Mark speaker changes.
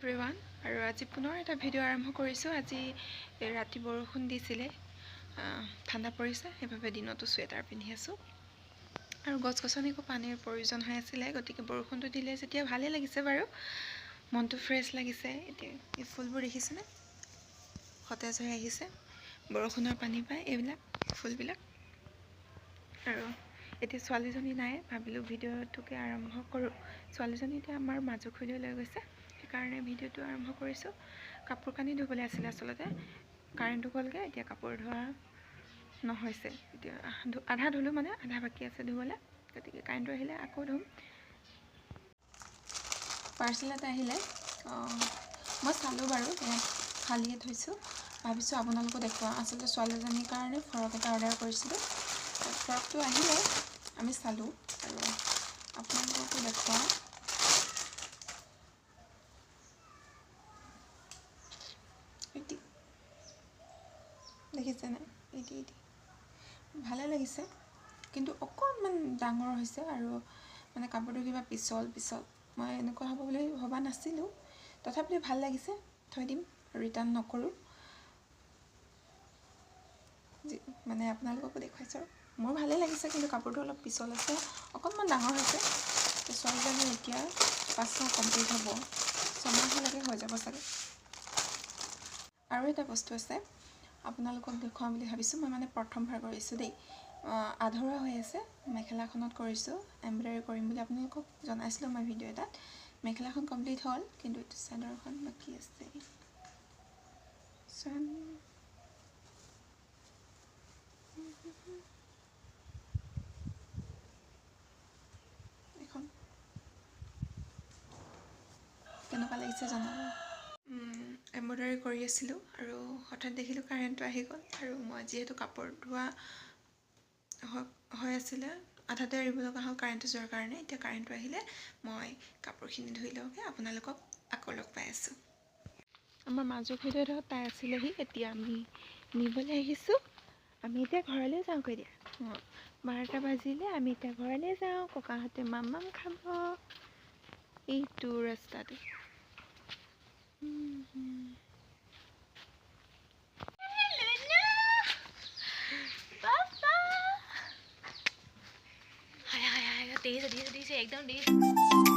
Speaker 1: Everyone আৰু আজি পুনৰ এটা ভিডিঅ' আৰম্ভ কৰিছোঁ। আজি ৰাতি বৰষুণ দিছিলে। ঠাণ্ডা পৰিছে সেইবাবে দিনতো চুৱেটাৰ পিন্ধি আছোঁ। আৰু গছ গছনিকো পানীৰ প্ৰয়োজন হৈ আছিলে গতিকে বৰষুণটো দিলে যেতিয়া ভালেই লাগিছে বাৰু। মনটো ফ্ৰেছ লাগিছে। এতিয়া এই ফুলবোৰ দেখিছেনে? সতেজ হৈ আহিছে। বৰষুণৰ পানী পায় এইবিলাক ফুলবিলাক। আৰু এতিয়া ছোৱালীজনী নাই ভাবিলোঁ ভিডিঅ'টোকে আৰম্ভ কৰোঁ। ছোৱালীজনী এতিয়া আমাৰ মাজুখুৰীলৈ লৈ গৈছে। সেইকাৰণে ভিডিঅ'টো আৰম্ভ কৰিছোঁ। কাপোৰ কানি ধুবলৈ আছিলে আচলতে। কাৰেণ্টটো গ'লগৈ এতিয়া কাপোৰ ধোৱা নহৈছে। এতিয়া আধা ধুলোঁ মানে আধা বাকী আছে ধুবলৈ। গতিকে কাৰেণ্টটো আহিলে আকৌ ধুম। পাৰ্চেল এটা আহিলে। মই চালোঁ বাৰু ইয়াত খালিয়ে থৈছোঁ ভাবিছোঁ আপোনালোকো দেখুৱাওঁ। আচলতে ছোৱালীজনীৰ কাৰণে ফ্ৰক এটা অৰ্ডাৰ কৰিছিলোঁ। ফ্ৰকটো আহিলে আমি চালোঁ আৰু আপোনালোককো দেখুৱাওঁ। এটি দেখিছেনে এটি এটি ভালে লাগিছে। কিন্তু অকণমান ডাঙৰ হৈছে আৰু মানে কাপোৰটো কিবা পিছল পিছল। মই এনেকুৱা হ'ব বুলি ভবা নাছিলোঁ। তথাপিও ভাল লাগিছে। থৈ দিম। ৰিটাৰ্ণ নকৰোঁ। যি- মানে আপোনালোককো দেখুৱাইছোঁ। আৰু মোৰ ভালেই লাগিছে কিন্তু কাপোৰটো অলপ পিছল আছে। অকণমান ডাঙৰ হৈছে। ছোৱালীজনী এতিয়া পাঁচমাহ কমপ্লিট হ'ব। ছমাহলৈকে হৈ যাব চাগে। আৰু এটা বস্তু আছে আপোনালোকক দেখুৱাম বুলি ভাবিছোঁ। মই মানে প্ৰথমবাৰ কৰিছোঁ দেই। আধৰুৱা হৈ আছে মেখেলাখনত কৰিছোঁ এম্ব্ৰইডাৰী কৰিম বুলি আপোনালোকক জনাইছিলোঁ মই ভিডিঅ' এটাত। মেখেলাখন কমপ্লিট হ'ল কিন্তু এইটো চাদৰখন বাকী আছে। কেনেকুৱা লাগিছে জনাব এম্ব্ৰইডাৰী কৰি আছিলোঁ আৰু হঠাৎ দেখিলোঁ কাৰেণ্টটো আহি গ'ল আৰু মই যিহেতু কাপোৰ ধোৱা হ- আছিলে আধাতে এৰিব লগা হ'ল কাৰেণ্টটো যোৱাৰ কাৰণে এতিয়া কাৰেণ্টটো আহিলে মই কাপোৰখিনি ধুই লওঁগৈ আপোনালোকক আকৌ লগ পাই আছোঁ। আমাৰ মাজু খুৰীদেউহঁত তাই আছিলেহি এতিয়া আমি নিবলৈ আহিছোঁ। আমি এতিয়া ঘৰলৈ যাওঁগৈ দিয়া। বাৰটা বাজিলে আমি এতিয়া ঘৰলৈ যাওঁ ককাহঁতে মাম মাম খাব। এইটো ৰাস্তাটো।
Speaker 2: Então, take down.